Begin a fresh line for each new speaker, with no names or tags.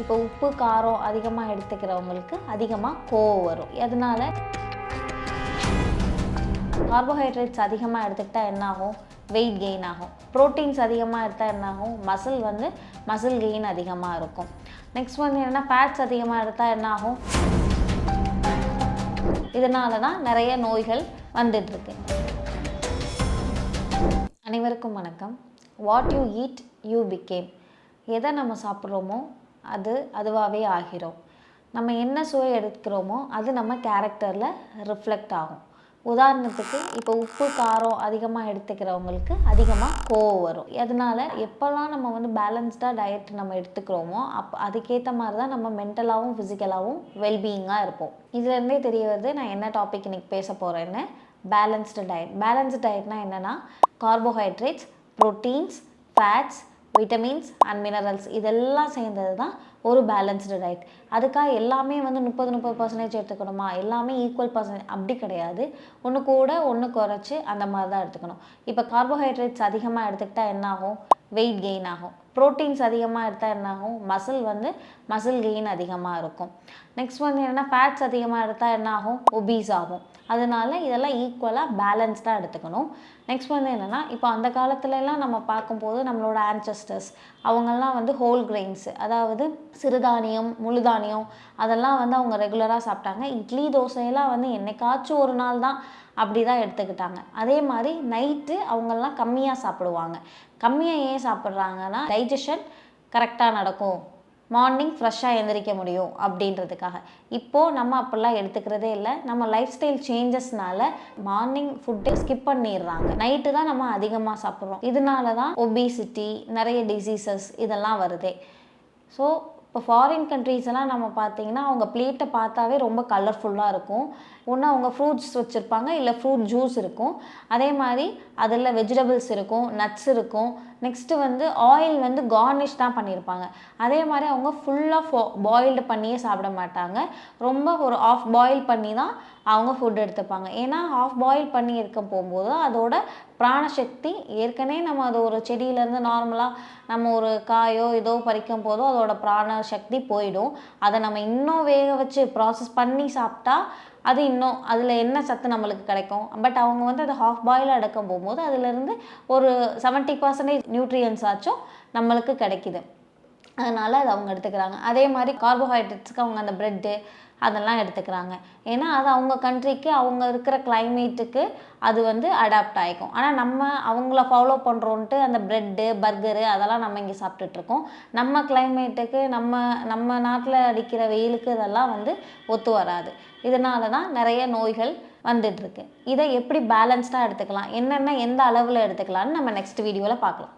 இப்போ உப்பு காரம் அதிகமாக எடுத்துக்கிறவங்களுக்கு அதிகமாக கோவம் வரும். அதனால கார்போஹைட்ரேட்ஸ் அதிகமாக எடுத்துக்கிட்டால் என்ன ஆகும் வெயிட் கெயின் ஆகும். ப்ரோட்டீன்ஸ் அதிகமாக எடுத்தால் என்ன ஆகும் மசில் வந்து மசில் கெயின் அதிகமாக இருக்கும். நெக்ஸ்ட் வந்து என்னென்னா ஃபேட்ஸ் அதிகமாக எடுத்தால் என்ன ஆகும் இதனால தான் நிறைய நோய்கள் வந்துட்டுருக்கு. அனைவருக்கும் வணக்கம். What you eat you become எதை நம்ம சாப்பிட்றோமோ அது அதுவாகவே ஆகிறோம் நம்ம என்ன சுவை எடுக்கிறோமோ அது நம்ம கேரக்டரில் ரிஃப்ளெக்ட் ஆகும். உதாரணத்துக்கு இப்போ உப்பு காரம் அதிகமாக எடுத்துக்கிறவங்களுக்கு அதிகமாக கோவம் வரும். அதனால் எப்போல்லாம் நம்ம வந்து பேலன்ஸ்டாக டயட் நம்ம எடுத்துக்கிறோமோ அப் அதுக்கேற்ற மாதிரி தான் நம்ம மென்டலாகவும் ஃபிசிக்கலாகவும் வெல்பீயிங்காக இருப்போம். இதுலேருந்தே தெரிய வருது நான் என்ன டாபிக் இன்னைக்கு பேச போகிறேன்னு பேலன்ஸ்டு டயட் பேலன்ஸ்டு டயட்னா என்னென்னா carbohydrates proteins fats vitamins and minerals இதெல்லாம் சேர்ந்தது தான் ஒரு பேலன்ஸ்டு டயட் அதுக்காக எல்லாமே வந்து முப்பது முப்பது பர்சன்டேஜ் எடுத்துக்கணுமா? எல்லாமே ஈக்குவல் பர்சன்டேஜ் அப்படி கிடையாது. ஒன்று கூட ஒன்று குறைச்சி அந்த மாதிரி தான் எடுத்துக்கணும். இப்போ கார்போஹைட்ரேட்ஸ் அதிகமாக எடுத்துக்கிட்டால் என்ன ஆகும்? வெயிட் கெயின் ஆகும். ப்ரோட்டீன்ஸ் அதிகமாக எடுத்தால் என்ன ஆகும் மசில் வந்து மசில் கெயின் அதிகமாக இருக்கும். நெக்ஸ்ட் வந்து என்னென்னா ஃபேட்ஸ் அதிகமாக எடுத்தால் என்ன ஆகும் ஒபீஸ் ஆகும். அதனால இதெல்லாம் ஈக்குவலாக பேலன்ஸ்டாக எடுத்துக்கணும். நெக்ஸ்ட் வந்து என்னென்னா இப்போ அந்த காலத்துலலாம் நம்ம பார்க்கும்போது நம்மளோட ஆன்சஸ்டர்ஸ் அவங்கெல்லாம் வந்து ஹோல் கிரெயின்ஸ் அதாவது சிறுதானியம் முழுதானியம் அதெல்லாம் வந்து அவங்க ரெகுலராக சாப்பிட்டாங்க. இட்லி தோசையெல்லாம் வந்து என்னைக்காச்சும் ஒரு நாள் தான் அப்படி தான் எடுத்துக்கிட்டாங்க. அதே மாதிரி நைட்டு அவங்கெல்லாம் கம்மியாக சாப்பிடுவாங்க. கம்மியாக ஏன் சாப்பிட்றாங்கன்னா டைஜஷன் கரெக்டாக நடக்கும். மார்னிங் ஃப்ரெஷ்ஷாக எழுந்திரிக்க முடியும் அப்படின்றதுக்காக. இப்போது நம்ம அப்படிலாம் எடுத்துக்கிறதே இல்லை. நம்ம லைஃப் ஸ்டைல் சேஞ்சஸ்னால மார்னிங் ஃபுட்டை ஸ்கிப் பண்ணிடுறாங்க. நைட்டு தான் நம்ம அதிகமாக சாப்பிட்றோம். இதனால தான் ஒபிசிட்டி நிறைய டிசீசஸ் இதெல்லாம் வருதே. ஸோ இப்போ ஃபாரின் கண்ட்ரீஸ் எல்லாம் நம்ம பார்த்தீங்கன்னா அவங்க பிளேட்டை பார்த்தாவே ரொம்ப கலர்ஃபுல்லாக இருக்கும். ஒன்று அவங்க ஃப்ரூட்ஸ் வச்சுருப்பாங்க இல்லை ஃப்ரூட் ஜூஸ் இருக்கும். அதே மாதிரி அதில் வெஜிடபிள்ஸ் இருக்கும் நட்ஸ் இருக்கும். நெக்ஸ்ட்டு வந்து ஆயில் வந்து கார்னிஷ் தான் பண்ணியிருப்பாங்க. அதே மாதிரி அவங்க ஃபுல்லாக ஃபோ பாயில்டு பண்ணியே சாப்பிட மாட்டாங்க. ரொம்ப ஒரு ஆஃப் பாயில் பண்ணி தான் அவங்க ஃபுட் எடுத்துப்பாங்க. ஏன்னா ஆஃப் பாயில் பண்ணி இருக்க போகும்போது அதோட பிராணசக்தி ஏற்கனவே நம்ம அது ஒரு செடியிலேருந்து நார்மலாக நம்ம ஒரு காயோ ஏதோ பறிக்கும் போதோ அதோட பிராண சக்தி போயிடும். அதை நம்ம இன்னும் வேக வச்சு ப்ராசஸ் பண்ணி சாப்பிட்டா அது இன்னும் அதில் என்ன சத்து நம்மளுக்கு கிடைக்கும்? பட் அவங்க வந்து அதை ஹாஃப் பாயில் எடுக்கும் போகும்போது அதுலேருந்து ஒரு செவன்ட்டி பர்சன்டேஜ் நியூட்ரியன்ஸ் ஆச்சும் நம்மளுக்கு கிடைக்கிது. அதனால் அது அவங்க எடுத்துக்கிறாங்க. அதே மாதிரி கார்போஹைட்ரேட்ஸ்க்கு அவங்க அந்த ப்ரெட்டு அதெல்லாம் எடுத்துக்கிறாங்க. ஏன்னா அது அவங்க கண்ட்ரிக்கு அவங்க இருக்கிற கிளைமேட்டுக்கு அது வந்து அடாப்ட் ஆகிக்கும் ஆனால் நம்ம அவங்கள ஃபாலோ பண்ணுறோன்ட்டு அந்த ப்ரெட்டு பர்கரு அதெல்லாம் நம்ம இங்கே சாப்பிட்டுட்ருக்கோம். நம்ம கிளைமேட்டுக்கு நம்ம நம்ம நாட்டில் அடிக்கிற வெயிலுக்கு இதெல்லாம் வந்து ஒத்து வராது. இதனால தான் நிறைய நோய்கள் வந்துட்டுருக்கு இதை எப்படி பேலன்ஸ்டாக எடுத்துக்கலாம்? என்னென்ன எந்த அளவில் எடுத்துக்கலாம்னு நம்ம நெக்ஸ்ட் வீடியோவில் பார்க்கலாம்.